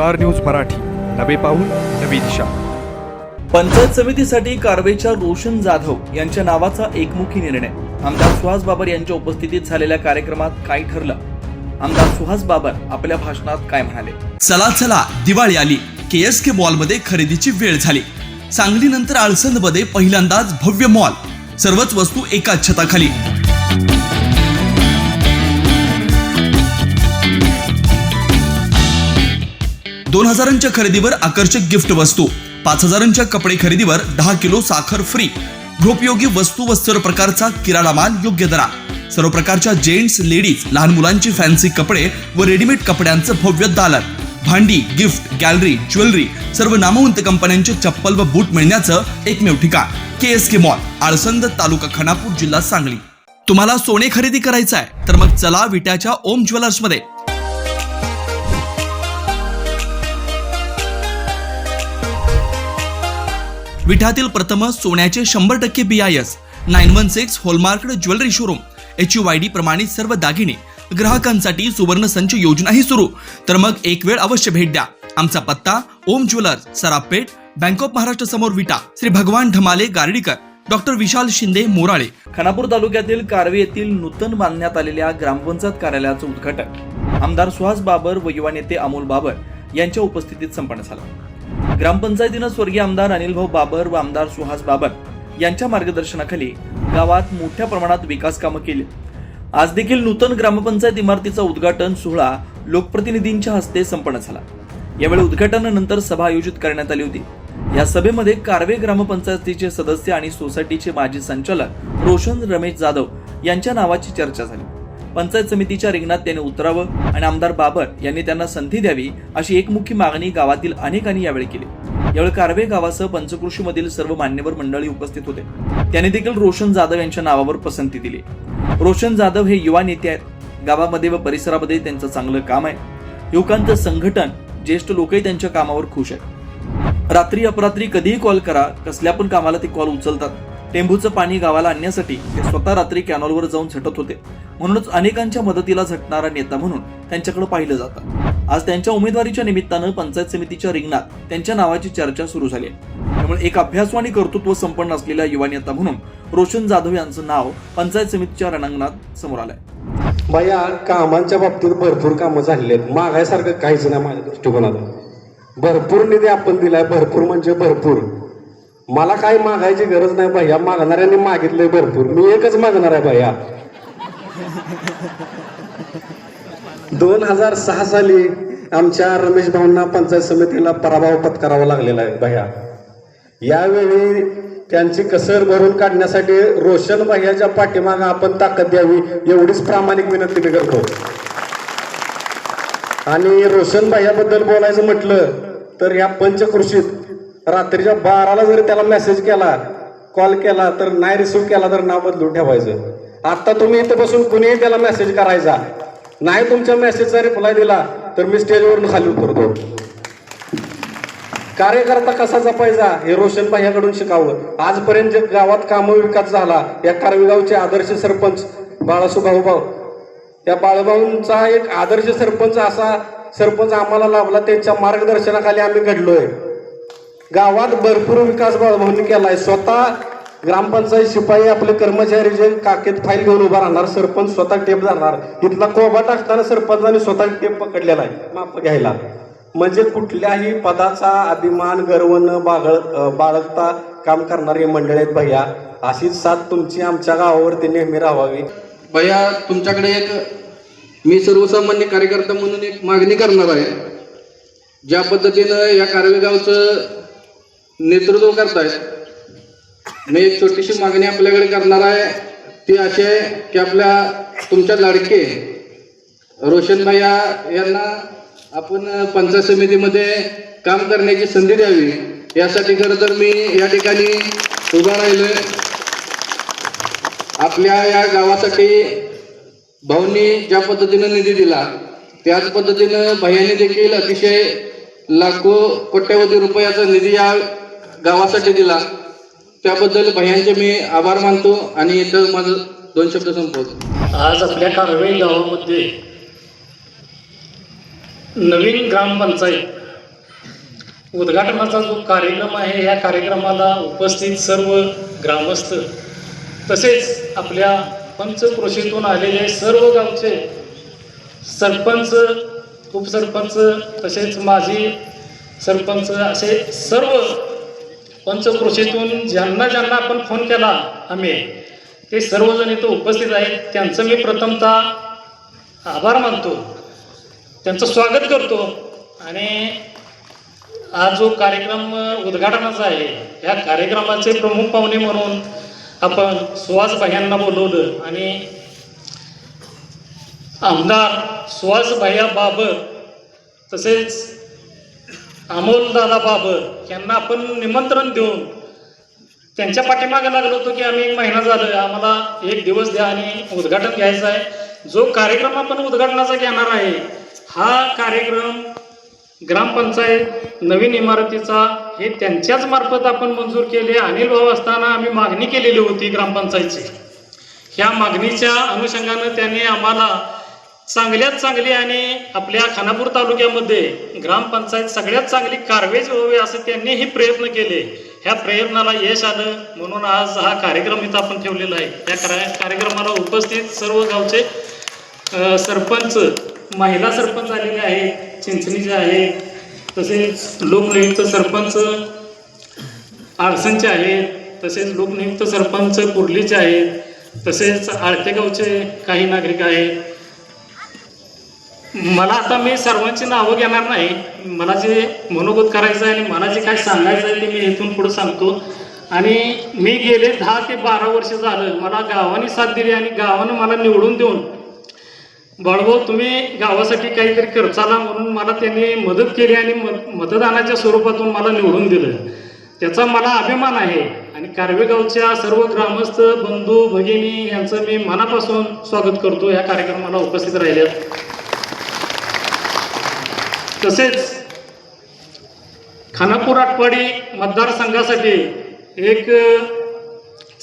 Star news Marathi. नवे पाऊल नवी दिशा. पंचायत समितीसाठी कारवेच्या रोशन जाधव यांच्या नावाचा एकमुखी निर्णय. आमदार सुहास बाबर यांच्या उपस्थितीत झालेल्या कार्यक्रमात काय ठरलं? आमदार सुहास बाबर आपल्या भाषणात काय म्हणाले? चला चला दिवाळी आली. के एस के मॉलमध्ये खरेदीची वेळ झाली. सांगलीनंतर आळसंदमध्ये पहिल्यांदाच भव्य मॉल सर्वच वस्तू एकाच छताखाली. दोन हजारांच्या खरेदीवर आकर्षक गिफ्ट वस्तू पाच हजारांच्या कपडे खरेदीवर दहा किलो साखर फ्री गृहोपयोगी वस्तू व सर्व प्रकारचा किराणा माल योग्य दरा सर्व प्रकारच्या जेंट्स लेडीज लहान मुलांची फॅन्सी कपडे व रेडीमेड कपड्यांचं भव्य दालन. भांडी गिफ्ट गॅलरी ज्वेलरी सर्व नामवंत कंपन्यांचे चप्पल व बूट मिळण्याचं एकमेव ठिकाण K S K mall Alsand तालुका खानापूर जिल्हा सांगली. तुम्हाला सोने खरेदी करायचं आहे तर मग चला विट्याच्या ओम ज्वेलर्स विठातील प्रथम सोन्याचे शंभर टक्के B I S nine one six hallmark jewellery showroom H U Y D प्रमाणित सर्व दागिने ग्राहकांसाठी सुवर्ण संच योजनाही सुरू. तर मग एक वेळ अवश्य भेट द्या. आमचा पत्ता Om jewellers Sarapeth bank of Maharashtra समोर विटा श्री भगवान ढमाले गार्डीकर डॉक्टर विशाल शिंदे मोराळे. खानापूर तालुक्यातील कारवे येथील नूतन बांधण्यात आलेल्या ग्रामपंचायत कार्यालयाचं उद्घाटन. आमदार सुहास बाबर व युवा नेते अमोल बाबर यांच्या उपस्थितीत संपन्न झालं. ग्रामपंचायतीनं स्वर्गीय आमदार अनिलभाऊ बाबर व आमदार सुहास बाबर यांच्या मार्गदर्शनाखाली गावात मोठ्या प्रमाणात विकास कामं केली. आज देखील नूतन ग्रामपंचायत इमारतीचा उद्घाटन सोहळा लोकप्रतिनिधींच्या हस्ते संपन्न झाला. यावेळी उद्घाटनानंतर सभा आयोजित करण्यात आली होती. या सभेमध्ये कारवे ग्रामपंचायतीचे सदस्य आणि सोसायटीचे माजी संचालक रोशन रमेश जाधव यांच्या नावाची चर्चा झाली. पंचायत समितीच्या रिंगणात त्यांनी उतरावं आणि आमदार बाबर यांनी त्यांना संधी द्यावी अशी एकमुखी मागणी गावातील अनेकांनी यावेळी केली. यावेळी कारवे गावासह पंचकृषीमधील सर्व मान्यवर मंडळी उपस्थित होते. त्यांनी देखील रोशन जाधव यांच्या नावावर पसंती दिली. रोशन जाधव हे युवा नेते आहेत. गावामध्ये व परिसरामध्ये त्यांचं चांगलं काम आहे. युवकांचं संघटन ज्येष्ठ लोकही त्यांच्या कामावर खुश आहेत. रात्री अपरात्री कधीही कॉल करा कसल्या पण कामाला ते कॉल उचलतात. टेंभूचं पाणी गावाला आणण्यासाठी ते स्वतः रात्री कॅनॉलवर जाऊन झटत होते. म्हणूनच अनेकांच्या मदतीला झटणारा नेता म्हणून त्यांच्याकडे पाहिलं जातं. आज त्यांच्या उमेदवारीच्या निमित्तानं पंचायत समितीच्या रिंगणात त्यांच्या नावाची चर्चा सुरू झाली त्यामुळे एक अभ्यासू आणि कर्तृत्व संपन्न असलेला युवा नेता म्हणून रोशन जाधव यांचं नाव पंचायत समितीच्या रणांगणात समोर आलंय. भैया कामांच्या बाबतीत भरपूर कामं झालेली आहेत. मागायसारखं काहीच नाही माझ्या दृष्टिकोनात भरपूर निधी आपण दिलाय. भरपूर म्हणजे भरपूर. मला काही मागायची गरज नाही भैया. मागणाऱ्यांनी मागितलंय भरपूर. मी एकच मागणार आहे भैया. दोन हजार सहा साली आमच्या रमेश भाऊंना पंचायत समितीला पराभव पत्करावा लागलेला आहे भैया. यावेळी त्यांची कसर भरून काढण्यासाठी रोशन भैयाच्या पाठीमागे आपण ताकद द्यावी एवढीच प्रामाणिक विनंती मी करतो. आणि रोशन भैयाबद्दल बोलायचं म्हटलं तर या पंचकृषीत रात्रीच्या बाराला जरी त्याला मेसेज केला कॉल केला तर नाही रिसिव्ह केला तर नाव बदलून ठेवायचं. आता तुम्ही इथे बसून कुणीही त्याला मेसेज करायचा नाही तुमच्या मेसेजचा रिप्लाय दिला तर मी स्टेजवरून खाली उतरतो. कार्यकर्ता कसा जपायचा हे रोशन ह्याकडून शिकावं. आजपर्यंत जे गावात कामं विकास झाला या कारवीगावचे आदर्श सरपंच बाळासुभाऊ भाऊ या बाळभाऊंचा एक आदर्श सरपंच असा सरपंच आम्हाला लाभला त्यांच्या मार्गदर्शनाखाली आम्ही घडलोय. गावात भरपूर विकास बाळभाऊंनी केलाय. स्वतः ग्रामपंचायत शिपाई आपले कर्मचारी जे काकेत फाईल घेऊन उभा राहणार सरपंच स्वतः टेप जाणार इथला कोबा टाकताना सरपंचाने स्वतः टेप पकडलेला आहे माप घ्यायला. म्हणजे कुठल्याही पदाचा अभिमान गर्व न बागळ बाळगता काम करणारी मंडळी आहेत भैया. अशीच साथ तुमची आमच्या गावावरती नेहमी राहावी. भैया तुमच्याकडे एक मी सर्वसामान्य कार्यकर्ता म्हणून एक मागणी करणार आहे. ज्या पद्धतीनं या कारवेगावचं नेतृत्व करतायत मी एक छोटीशी मागणी आपल्याकडे करणार आहे. ती अशी आहे की आपल्या तुमच्या लाडके रोशन भैया यांना आपण पंचायत समितीमध्ये काम करण्याची संधी द्यावी. यासाठी खरं तर मी या ठिकाणी उभा राहिलो आपल्या या गावासाठी भाऊंनी ज्या पद्धतीनं निधी दिला त्याच पद्धतीनं भैयाने देखील अतिशय लाखो कोट्यवधी रुपयाचा निधी या गावासाठी दिला. त्याबद्दल भयांचे मी आभार मानतो आणि इथं माझं दोन शब्द संपवतो. आज आपल्या कारवे गावामध्ये नवीन ग्रामपंचायत उद्घाटनाचा जो कार्यक्रम आहे या कार्यक्रमाला उपस्थित सर्व ग्रामस्थ तसेच आपल्या पंचक्रोशीतून आलेले सर्व गावचे सरपंच उपसरपंच तसेच माजी सरपंच असे सर्व पंचक्रोशीतून ज्यांना ज्यांना आपण फोन केला आम्ही ते सर्वजण इथं उपस्थित आहेत. त्यांचं मी प्रथमतः आभार मानतो. त्यांचं स्वागत करतो. आणि आज जो कार्यक्रम उद्घाटनाचा आहे या कार्यक्रमाचे प्रमुख पाहुणे म्हणून आपण सुहास भायांना बोलवलं. आणि आमदार सुहास भैया बाबर तसेच अमोलदादा बाबर यांना आपण निमंत्रण देऊन त्यांच्या पाठीमागे लागलो होतो की आम्ही एक महिना झालं आम्हाला एक दिवस द्या आणि उद्घाटन घ्यायचं आहे. जो कार्यक्रम आपण उद्घाटनाचा घेणार आहे हा कार्यक्रम ग्रामपंचायत नवीन इमारतीचा हे त्यांच्याच मार्फत आपण मंजूर केले. अनिल भाऊ असताना आम्ही मागणी केलेली होती ग्रामपंचायतची. ह्या मागणीच्या अनुषंगानं त्यांनी आम्हाला चांगल्यात चांगली आणि आपल्या खानापूर तालुक्यामध्ये ग्रामपंचायत सगळ्यात चांगली कारवेज व्हावी असं त्यांनीही प्रयत्न केले. ह्या प्रयत्नाला यश आलं म्हणून आज हा कार्यक्रम इथं आपण ठेवलेला आहे. त्या कार्यक्रमाला उपस्थित सर्व गावचे सरपंच महिला सरपंच आलेले आहेत चिंचणीचे आहेत तसेच लोकनियुक्त सरपंच आळसनचे आहेत तसेच लोकनियुक्त सरपंच कुर्लीचे आहेत तसेच आळतेगावचे काही नागरिक आहेत मला आता मी सर्वांची नावं घेणार नाही. मला जे मनोगत करायचं आहे आणि मला जे काय सांगायचं आहे ते मी इथून पुढे सांगतो. आणि मी गेले दहा ते बारा वर्ष झालं. मला गावाने साथ दिली आणि गावानं मला निवडून देऊन. बाळभाऊ तुम्ही गावासाठी काहीतरी खर्चाला म्हणून मला त्यांनी मदत केली आणि मत मतदानाच्या स्वरूपातून मला निवडून दिलं. त्याचा मला अभिमान आहे. आणि कारवेगावच्या सर्व ग्रामस्थ बंधू भगिनी यांचं मी मनापासून स्वागत करतो. या कार्यक्रमाला उपस्थित राहिल्यात. तसेच खानापूर आठवाडी मतदारसंघासाठी एक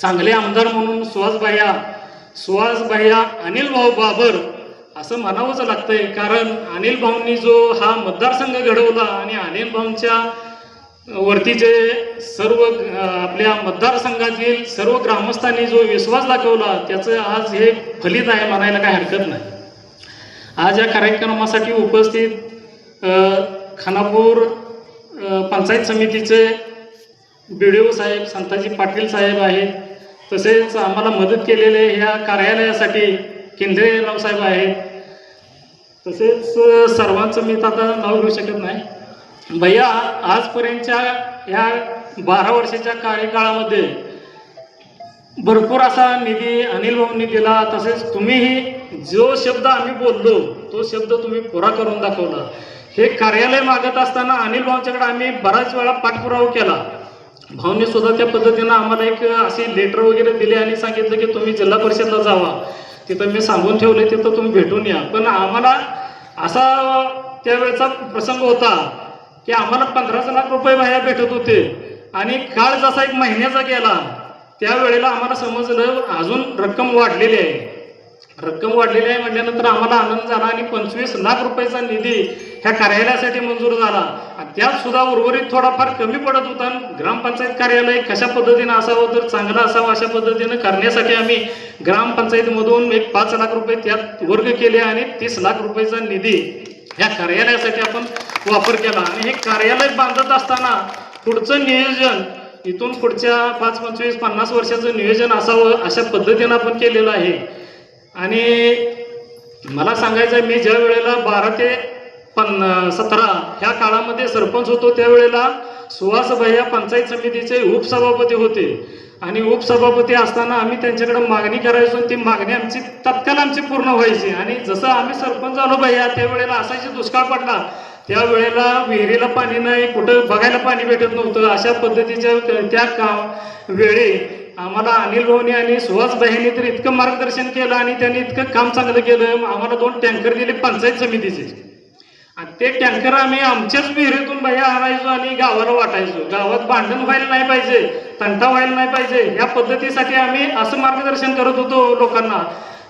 चांगले आमदार म्हणून सुहास भाया सुहास भाया अनिल भाऊ बाबर असं म्हणावंच लागतंय. कारण अनिल भाऊंनी जो हा मतदारसंघ घडवला आणि अनिल भाऊंच्या वरती जे सर्व आपल्या मतदारसंघातील सर्व ग्रामस्थांनी जो विश्वास दाखवला त्याचं आज हे फलित आहे म्हणायला काही हरकत नाही. आज या कार्यक्रमासाठी उपस्थित खानापूर पंचायत समितीचे बी डी ओ साहेब संताजी पाटील साहेब आहेत. तसेच आम्हाला मदत केलेले ह्या कार्यालयासाठी केंद्रे रावसाहेब आहेत. तसेच सर्वांचं मी तर आता नाव घेऊ शकत नाही. भैया आजपर्यंतच्या ह्या बारा वर्षाच्या कार्यकाळामध्ये भरपूर असा निधी अनिल भाऊंनी दिला. तसेच तुम्हीही जो शब्द आम्ही बोललो तो शब्द तुम्ही पुरा करून दाखवला. हे कार्यालय मागत असताना अनिल भाऊंच्याकडे आम्ही बराच वेळा पाठपुरावा केला. भाऊंनी सुद्धा त्या पद्धतीनं आम्हाला एक असे लेटर वगैरे दिले आणि सांगितलं की तुम्ही जिल्हा परिषदला जावा. तिथं मी सांगून ठेवले तिथं तुम्ही भेटून या. पण आम्हाला असा त्यावेळेचा प्रसंग होता की आम्हाला पंधराच लाख रुपये बाहेर भेटत होते. आणि काळ जसा एक महिन्याचा गेला त्यावेळेला आम्हाला समजलं अजून रक्कम वाढलेली आहे. रक्कम वाढलेली आहे म्हटल्यानंतर आम्हाला आनंद झाला आणि पंचवीस लाख रुपयाचा निधी ह्या कार्यालयासाठी मंजूर झाला. आणि त्यात सुद्धा उर्वरित थोडाफार कमी पडत होता आणि ग्रामपंचायत कार्यालय कशा पद्धतीनं असावं तर चांगलं असावं अशा पद्धतीनं करण्यासाठी आम्ही ग्रामपंचायतीमधून एक पाच लाख रुपये त्यात वर्ग केले आणि तीस लाख रुपयाचा निधी ह्या कार्यालयासाठी आपण वापर केला. आणि हे कार्यालय बांधत असताना पुढचं नियोजन इथून पुढच्या पाच पंचवीस पन्नास वर्षाचं नियोजन असावं अशा पद्धतीनं आपण केलेलं आहे. आणि मला सांगायचं आहे मी ज्या वेळेला बारा ते पन्न सतरा ह्या काळामध्ये सरपंच होतो त्यावेळेला सुहास भैया पंचायत समितीचे उपसभापती होते. आणि उपसभापती असताना आम्ही त्यांच्याकडे मागणी करायचो ती मागणी आमची तत्काल आमची पूर्ण व्हायची. आणि जसं आम्ही सरपंच झालो भैया त्यावेळेला असायची दुष्काळ पडला. त्यावेळेला विहिरीला पाणी नाही कुठं बघायला पाणी भेटत नव्हतं. अशा पद्धतीच्या त्या का वेळी आम्हाला अनिल भाऊनी आणि सुहास बहिणी तर इतकं मार्गदर्शन केलं आणि त्यांनी इतकं काम चांगलं केलं. आम्हाला दोन टँकर दिले पंचायत समितीचे. आणि ते टँकर आम्ही आमच्याच विहिरीतून बाहेर आणायचो आणि गावाला वाटायचो. गावात भांडण व्हायला नाही पाहिजे तंटा व्हायला नाही पाहिजे. या पद्धतीसाठी आम्ही असं मार्गदर्शन करत होतो लोकांना.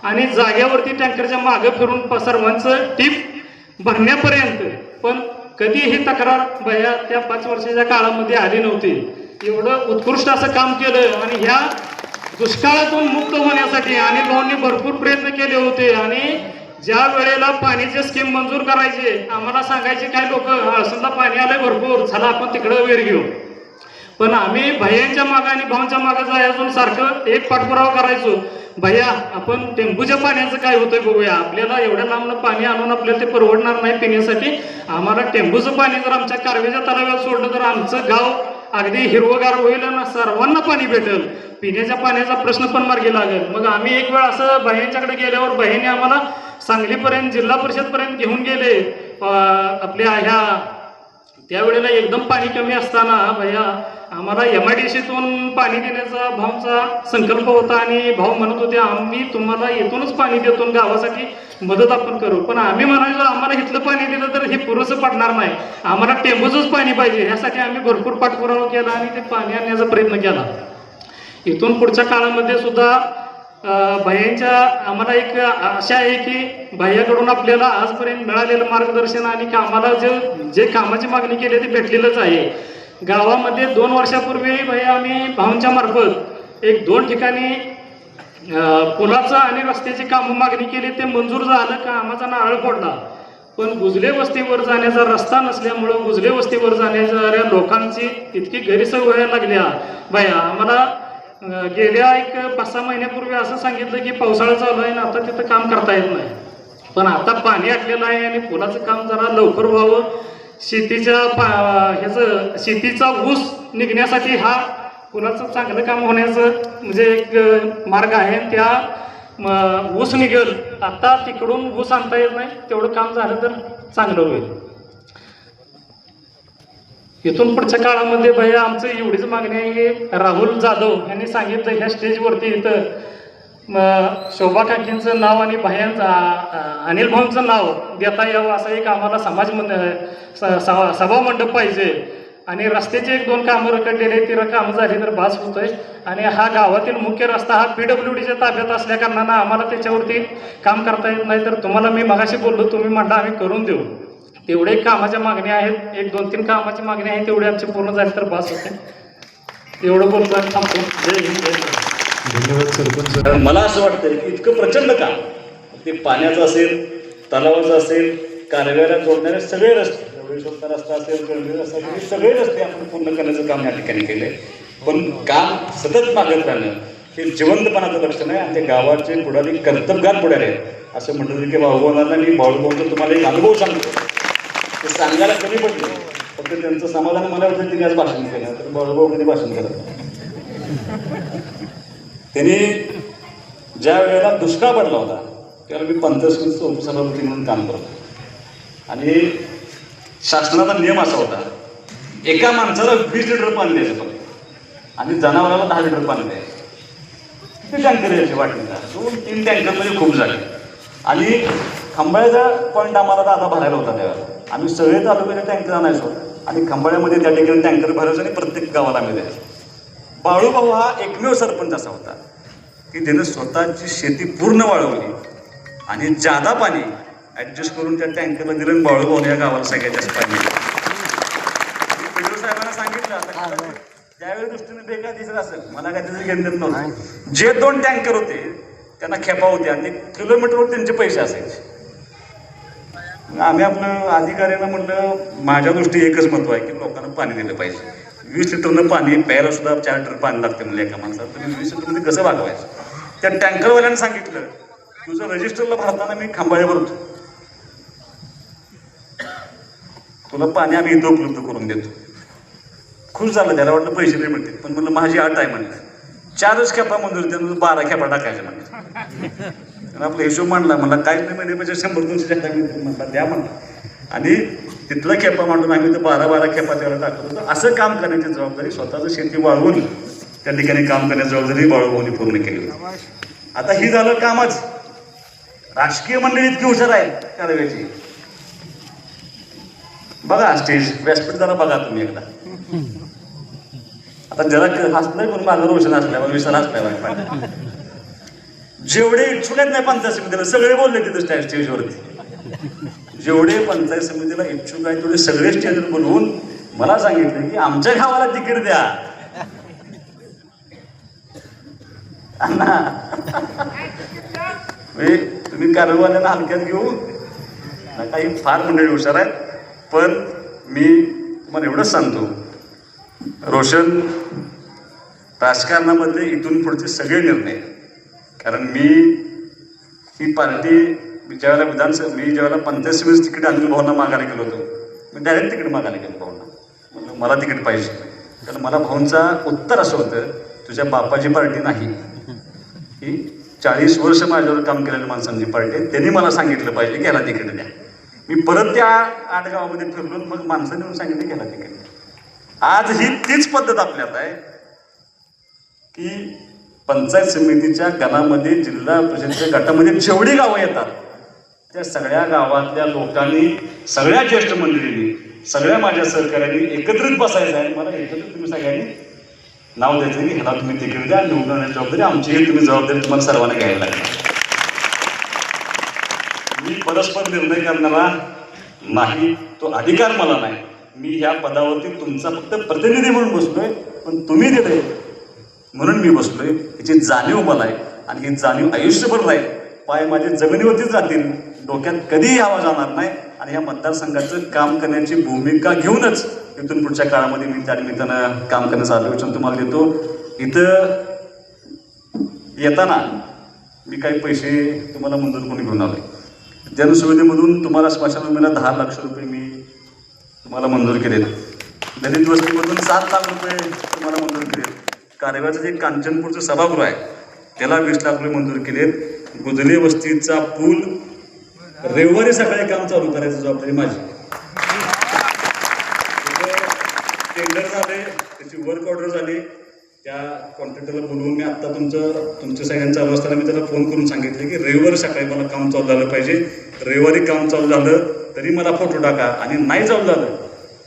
आणि जाग्यावरती टँकरच्या मागं फिरून सर्वांचं टीप भरण्यापर्यंत. पण कधीही तक्रार भया त्या पाच वर्षाच्या काळामध्ये आली नव्हती. एवढं उत्कृष्ट असं काम केलं आणि ह्या दुष्काळातून मुक्त होण्यासाठी आणि भाऊंनी भरपूर प्रयत्न केले होते आणि ज्या वेळेला पाण्याची स्कीम मंजूर करायचे आम्हाला सांगायचे काय लोक समजा पाणी आलंय भरपूर चला आपण तिकडं वेळ घेऊ. पण आम्ही भैयांच्या मागं आणि भाऊंच्या मागं जायचून सारखं एक पाठपुरावा करायचो. भैया आपण टेंबूच्या पाण्याचं काय होतंय बघूया. आपल्याला एवढ्या लांबनं पाणी आणून आपल्याला ते परवडणार नाही पिण्यासाठी. आम्हाला टेंबूचं पाणी जर आमच्या कारवेच्या तलाव्यात सोडलं तर आमचं गाव अगदी हिरवगार होईल ना सर्वांना पाणी भेटेल. पिण्याच्या पाण्याचा प्रश्न पण मार्गी लागेल. मग आम्ही एक वेळ असं बहिणीच्याकडे गेल्यावर बहिणी आम्हाला सांगलीपर्यंत जिल्हा परिषदपर्यंत घेऊन गेले. आपल्या ह्या त्यावेळेला एकदम पाणी कमी असताना भैया आम्हाला एम आय डी सीतून पाणी देण्याचा भाऊचा संकल्प होता आणि भाऊ म्हणत होते आम्ही तुम्हाला येथूनच पाणी देतो आणि गावासाठी मदत आपण करू. पण आम्ही म्हणायचो आम्हाला इथलं पाणी दिलं तर हे पुरेसं पडणार नाही. आम्हाला टेंबूचंच पाणी पाहिजे. ह्यासाठी आम्ही भरपूर पाठपुरावा केला आणि ते पाणी आणण्याचा प्रयत्न केला. इथून पुढच्या काळामध्ये सुद्धा अं, भैयांच्या आम्हाला एक आशा आहे की भैयाकडून आपल्याला आजपर्यंत मिळालेलं मार्गदर्शन आणि कामाला जे जे कामाची मागणी केली ते भेटलेलंच आहे. गावामध्ये दोन वर्षापूर्वी भैया आम्ही भाऊंच्या मार्फत एक दोन ठिकाणी पुलाचं आणि रस्त्याची काम मागणी केली. ते मंजूर झालं का आम्हाला नारळ फोडला. पण गुजले वस्तीवर जाण्याचा रस्ता नसल्यामुळं गुजले वस्तीवर जाण्याच्या लोकांची इतकी गैरसोय व्हायला लागल्या. भैया आम्हाला गेल्या एक पाच सहा महिन्यापूर्वी असं सांगितलं की पावसाळा चालू आहे आणि आता तिथं काम करता येत नाही. पण आता पाणी आटलेलं आहे आणि पुलाचं काम जरा लवकर व्हावं. शेतीच्या पा ह्याचं शेतीचा ऊस निघण्यासाठी हा पुलाचं चांगलं काम होण्याचं म्हणजे एक मार्ग आहे. आणि त्या ऊस निघेल आता तिकडून ऊस आणता येत नाही तेवढं काम झालं तर चांगलं होईल. इथून पुढच्या काळामध्ये भैया आमचं एवढीच मागणी आहे की राहुल जाधव यांनी सांगितलं ह्या स्टेजवरती इथं शोभा काकींचं नाव आणि भयांचं अनिल भाऊंचं नाव देता यावं असं एक आम्हाला समाज मंड स- सभा मंडप पाहिजे. आणि रस्त्याचे एक दोन कामं रखडलेले ती कामं झाली तर भास होतोय. आणि हा गावातील मुख्य रस्ता हा पी डब्ल्यू डीच्या ताब्यात असल्या कारणानं आम्हाला त्याच्यावरती काम करता येत नाही. तर तुम्हाला मी मगाशी बोललो तुम्ही म्हणता आम्ही करून देऊ. तेवढे कामाच्या मागण्या आहेत एक दोन तीन कामाची मागणी आहे तेवढे आमची पूर्ण झाली तर भास होते एवढं बोलतो थांबतो. जय हिंद जय धन्यवाद सरपंच मला असं वाटतं की इतकं प्रचंड काम ते पाण्याचं असेल तलावाचं असेल कारव्याला जोडणारे सगळे रस्ते एवढेश्वरचा रस्ता असेल गळवेल रस्ता असेल हे सगळे रस्ते आपण पूर्ण करण्याचं काम या ठिकाणी केलं आहे पण काम सतत मागत राहणं हे जिवंतपणाचं लक्षण आहे. आणि ते गावाचे पुढारी कर्तबगार पुढारी आहेत. असं म्हटलं की भाऊभावांना मी भाऊभाऊचा तुम्हाला एक अनुभव सांगतो. ते सांगायला कमी पडलं. फक्त त्यांचं समाधान मला वाटतं तिने आज भाषण केलं तर भाऊभाऊ कधी भाषण करत. त्यांनी ज्या वेळेला दुष्काळ पडला होता त्यावेळेला मी पंचायत उपसभापती म्हणून काम करतो आणि शासनाचा नियम असा होता एका माणसाला वीस लिटर पाणी द्यायचं फक्त आणि जनावराला दहा लिटर पाणी द्यायचं. ते टँकर यायचे वाटणीला. दोन तीन टँकर म्हणजे खूप झाले. आणि खंबाळ्याचा पॉईंट आम्हाला दादा भरायला होता त्यावेळेला. आम्ही सगळे तालुक्याचे टँकर आणायचो. आणि खंबाळ्यामध्ये त्या ठिकाणी टँकर भरायचो आणि प्रत्येक गावाला आम्ही द्यायचो. बाळूभाऊ हा एकमेव सरपंच असा होता. की त्यानं स्वतःची शेती पूर्ण वाळवली आणि जादा पाणी ॲडजस्ट करून त्या टँकरला दिलं बाळूभाऊ या गावाला सगळ्यात जास्त पाणी साहेबांना सांगितलं त्यावेळी दृष्टीने बेकायदेशीर असेल मला काय त्याचं घेणं देत नव्हतं. जे दोन टँकर होते त्यांना खेपा होत्या आणि किलोमीटरवर त्यांचे पैसे असायचे. आम्ही आपलं अधिकाऱ्यांना म्हणलं माझ्या दृष्टी एकच महत्त्व आहे की लोकांना पाणी दिलं पाहिजे. वीस लिटरनं पाणी प्यायला सुद्धा चार लिटर पाणी लागते म्हणजे एका माणसाला. तुम्ही वीस लिटरमध्ये कसं वागवायचं? त्या टँकरवाल्याने सांगितलं तुझं रजिस्टरला भरताना मी खांबाळे भरतो. तुला पाणी आम्ही इथं उपलब्ध करून देतो. खुश झालं त्याला वाटलं पैसे नाही मिळतील. पण म्हणलं माझी आठ आहे म्हणलं. चारच खेपा मंजूर त्यानं बारा खेपा टाकायच्या म्हणलं. आपला हिशोब मांडला म्हणला काहीच नाही म्हणजे शंभर दोनशे म्हणला द्या म्हणला. आणि तिथला खेपा मांडून आम्ही तर बारा बारा खेपा त्याला टाकत होतो. असं काम करण्याची जबाबदारी स्वतःचं शेती वाळवून त्या ठिकाणी काम करण्याची जबाबदारी वाळवून पूर्ण केली होती. आता ही झालं कामच. राजकीय मंडळी इतकी हुशार आहे कारव्याची बघा स्टेज व्यासपीठ जरा बघा तुम्ही एकदा. आता जरा हसलंय पण माझं रोशन मग विसर असल्यावर जेवढे इच्छुक आहेत नाही पंचायत समितीला सगळे बोलले तिथं स्टेजवरती जेवढे पंचायत समितीला इच्छुक आहे तेवढे सगळे स्टेजवर बोलवून मला सांगितलं की आमच्या गावाला तिकीट द्या. तुम्ही कारवाल्यांना हलक्यात घेऊ. काही फार मंडळी हुशार आहेत पण मी तुम्हाला एवढंच सांगतो. रोशन राजकारणामधले इथून पुढचे सगळे निर्णय. कारण मी ही पार्टी मी ज्यावेळेला विधानसभा मी ज्यावेळेला पंचायत तिकीट अनिल भावना मागायला गेलो होतो मी डायरेक्ट तिकीट मागायला गेलो भावना म्हणलं मला तिकीट पाहिजे. कारण मला भाऊंचा उत्तर असं होतं तुझ्या बापाची पार्टी नाही. ही चाळीस वर्ष माझ्यावर काम केलेल्या माणसांची पार्टी त्यांनी मला सांगितलं पाहिजे की ह्याला तिकीट द्या. मी परत त्या आठ गावामध्ये फिरलो मग माणसांनी येऊन सांगितलं की ह्याला तिकीट द्या. आज ही तीच पद्धत आपल्यात आहे की पंचायत समितीच्या गणामध्ये जिल्हा परिषदेच्या गटामध्ये जेवढी गावं येतात त्या सगळ्या गावातल्या लोकांनी सगळ्या ज्येष्ठ मंडळींनी सगळ्या माझ्या सहकार्यांनी एकत्रित बसायचं आहे. मला एकत्रित तुम्ही सगळ्यांनी नाव द्यायचं की ह्याला तुम्ही तिकीट द्या निवडून आणण्याची जबाबदारी आमची ही तुम्ही जबाबदारी तुम्हाला सर्वांना घ्यायला लागेल. मी परस्पर निर्णय करणारा नाही तो अधिकार मला नाही. मी ह्या पदावरती तुमचा फक्त प्रतिनिधी म्हणून बसलोय पण तुम्ही दिले म्हणून मी बसलोय याची जाणीव मला आहे. आणि ही जाणीव आयुष्यभर राहील पाय माझे जमिनीवरतीच जातील. डोक्यात कधीही आवाज जाणार नाही आणि या मतदारसंघाचं काम करण्याची भूमिका घेऊनच इथून पुढच्या काळामध्ये मी त्या निमित्तानं काम करण्याचं आलोचन तुम्हाला देतो. इथं येताना मी काही पैसे तुम्हाला मंजूर करून घेऊन आलोय. जनसुविधेमधून तुम्हाला स्मशानभूमीला दहा लाख रुपये मी तुम्हाला मंजूर केले दलित वस्तीमधून सात लाख रुपये तुम्हाला मंजूर केले कारव्याचं जे कांचनपूरचं सभागृह आहे त्याला वीस लाख रुपये मंजूर केलेत. गुजले वस्तीचा पूल रविवारी सकाळी काम चालू करायचं जबाबदारी माझी. टेंडर झाले त्याची वर्क ऑर्डर झाली. त्या कॉन्ट्रॅक्टरला बोलवून मी आत्ता तुमचं तुमच्या सगळ्यांचं चालू असताना मी त्याला फोन करून सांगितलं की रविवारी सकाळी मला काम चालू झालं पाहिजे. रविवारी काम चालू झालं तरी मला फोटो टाका. आणि नाही चालू झालं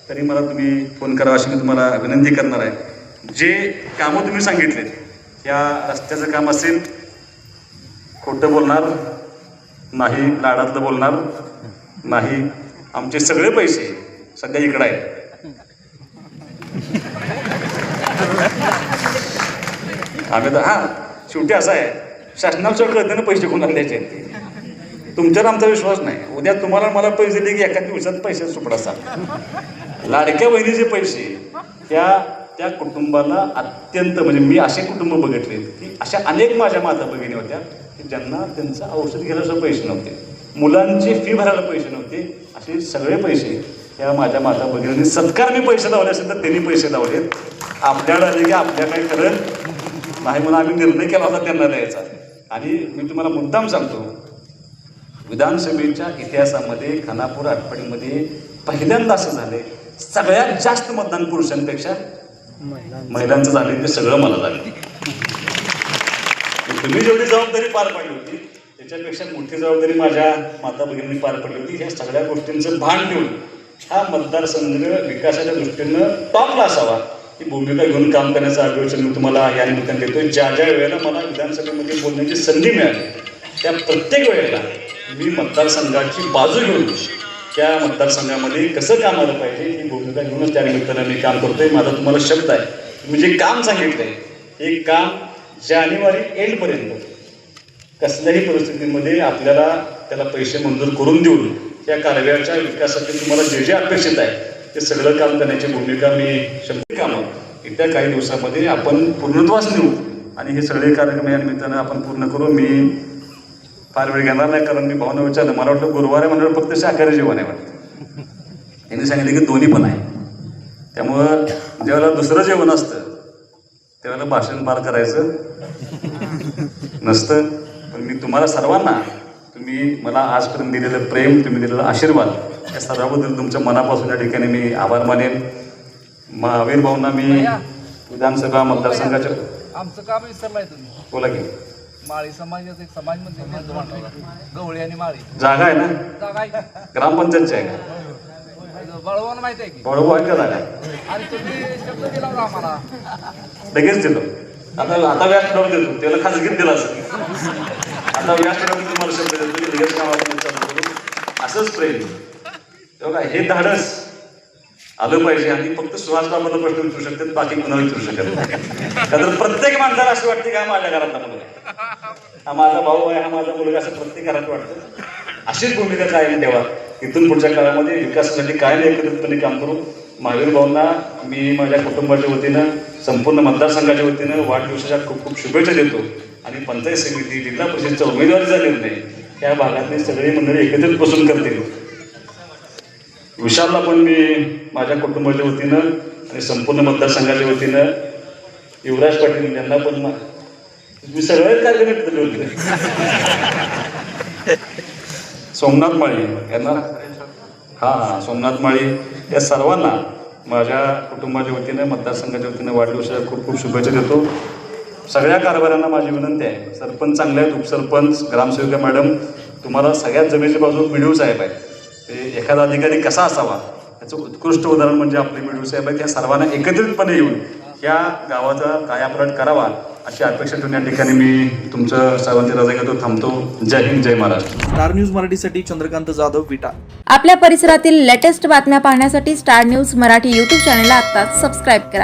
तरी मला तुम्ही फोन करा अशी मी तुम्हाला विनंती करणार आहे. जे कामं तुम्ही सांगितलेत या रस्त्याचं काम असेल खोटं बोलणार नाही लाडातलं बोलणार नाही आमचे सगळे पैसे सध्या इकडं आहेत. आम्ही तर हां शेवटी असं आहे शासनाचं कळतं ना पैसे कोणाला द्यायचे आहेत ते. तुमच्यावर आमचा विश्वास नाही. उद्या तुम्हाला मला पैसे दिले की एका दिवसात पैसे सुपड लाडक्या बहिणीचे पैसे त्या त्या कुटुंबाला अत्यंत म्हणजे मी असे कुटुंब बघितले की अशा अनेक माझ्या माता भगिनी होत्या. की ज्यांना त्यांचं औषध घ्यायला सुद्धा पैसे नव्हते. मुलांची फी भरायला पैसे नव्हते. असे सगळे पैसे त्या माझ्या माता भगिनींनी सत्कार मी पैसे लावले असेल तर त्यांनी पैसे लावलेत. आपल्याला आले की आपल्या काही खरं नाही म्हणून आम्ही निर्णय केला होता त्यांना द्यायचा. आणि मी तुम्हाला मुद्दाम सांगतो विधानसभेच्या इतिहासामध्ये खानापूर आटपाडीमध्ये पहिल्यांदा असं झाले सगळ्यात जास्त मतदान पुरुषांपेक्षा महिलांचं. झाले ते सगळं मला झालं तुम्ही जेवढी जबाबदारी पार पाडली होती त्याच्यापेक्षा मोठी जबाबदारी माझ्या माता भगिनी पार पडली होती. ह्या सगळ्या गोष्टींचं भान ठेवून हा मतदारसंघ विकासाच्या दृष्टीनं टॉपला असावा ही भूमिका घेऊन काम करण्याचं अभिवचन मी तुम्हाला या निमित्ताने देतोय. ज्या ज्या वेळेला मला विधानसभेमध्ये बोलण्याची संधी मिळाली त्या प्रत्येक वेळेला मी मतदारसंघाची बाजू घेऊन त्या मतदारसंघामध्ये कसं काम आलं पाहिजे ही भूमिका घेऊनच त्या निमित्तानं मी काम करतोय. माझा तुम्हाला शब्द आहे. तुम्ही जे काम सांगितलंय हे काम जानेवारी एंडपर्यंत कसल्याही परिस्थितीमध्ये आपल्याला त्याला पैसे मंजूर करून देऊन त्या कारव्याच्या विकासासाठी तुम्हाला जे जे अपेक्षित आहे ते सगळं काम करण्याची भूमिका मी शब्द कामं येत्या काही दिवसामध्ये आपण पूर्णत्वास नेऊ आणि हे सगळे कार्यक्रम या निमित्तानं आपण पूर्ण करू. मी फार वेळ घेणार नाही कारण मी भावना विचारलं. मला वाटलं गुरुवार आहे म्हणजे फक्त शाकाहारी जेवण आहे वाटतं. यांनी सांगितलं की दोन्ही पण आहे. त्यामुळं ज्यावेळेला दुसरं जेवण असतं त्यावेळेला भाषण पार करायचं. नसतं. पण मी तुम्हाला सर्वांना तुम्ही मला आजपर्यंत दिलेलं प्रेम तुम्ही दिलेला आशीर्वाद या सर्वाबद्दल तुमच्या मनापासून या ठिकाणी मी आभार मानेन. महावीर भाऊंना मी विधानसभा मतदारसंघाच्या आमचं काम विसरलाय तुम्ही. बोला की. माळी समाजाचं एक समाज म्हणताय गवळी आणि माळी. जागा आहे ना? जागा आहे? ग्रामपंचायतची आहे का? बळवण माहीत आहे की? बळबू आहे का? जागा आणि तुम्ही शब्द दिला होता आम्हाला. लगेच दिलो. आता आता व्याज ठरवून देतो. त्याला खाजगीत दिला असेल आता ठरवून तुम्हाला शब्द देतो. की लगेच काम आपण चालू करू. असंच प्रेम. तेव्हा हे धाडस. आलं पाहिजे. आणि फक्त सुहास बाबांना प्रश्न विचारू शकतात बाकी कुणाला विचारू शकत नाही. का तर प्रत्येक माणसाला असं वाटते का माझ्या घरातला मुलगा. हा माझा भाऊ आहे हा माझा मुलगा असं प्रत्येक घरात वाटतं. अशीच भूमिका कायम ठेवा. इथून पुढच्या काळामध्ये विकासासाठी कायम एकत्रितपणे काम करू? महावीर भाऊंना मी माझ्या कुटुंबाच्या वतीनं संपूर्ण मतदारसंघाच्या वतीनं वाढदिवसाच्या खूप खूप शुभेच्छा देतो. आणि पंचायत समिती जिल्हा परिषदचा उमेदवारीचा निर्णय या भागातली सगळी मंडळी एकत्रित बसून करतील. विशालला पण मी माझ्या कुटुंबाच्या वतीनं आणि संपूर्ण मतदारसंघाच्या वतीनं युवराज पाटील यांना पण मी सगळ्याच कार्यक्रम दिले होते. सोमनाथ माळी. यांना हां हां सोमनाथ माळी. या सर्वांना माझ्या कुटुंबाच्या वतीनं मतदारसंघाच्या वतीनं वाढदिवसाच्या खूप खूप शुभेच्छा देतो. सगळ्या कारभाऱ्यांना माझी विनंती आहे. सरपंच चांगले आहेत उपसरपंच ग्रामसेविका मॅडम. तुम्हाला सगळ्यात जमेच्या बाजू मिळू साहेब आहे ते एखादा अधिकारी कसा असावा? याचं उत्कृष्ट उदाहरण म्हणजे आपले मिळू साहेब आहेत. या सर्वांना एकत्रितपणे येऊन या गावाचा कायापलट करावा. अशी अपेक्षा ठेवून या ठिकाणी मी तुमचं सर्वांचे रजा घेतो थांबतो. जय हिंद जय महाराष्ट्र. स्टार न्यूज मराठीसाठी चंद्रकांत जाधव विटा. आपल्या परिसरातील लेटेस्ट बातम्या पाहण्यासाठी स्टार न्यूज मराठी यूट्यूब चॅनलला आत्ताच सबस्क्राईब करा.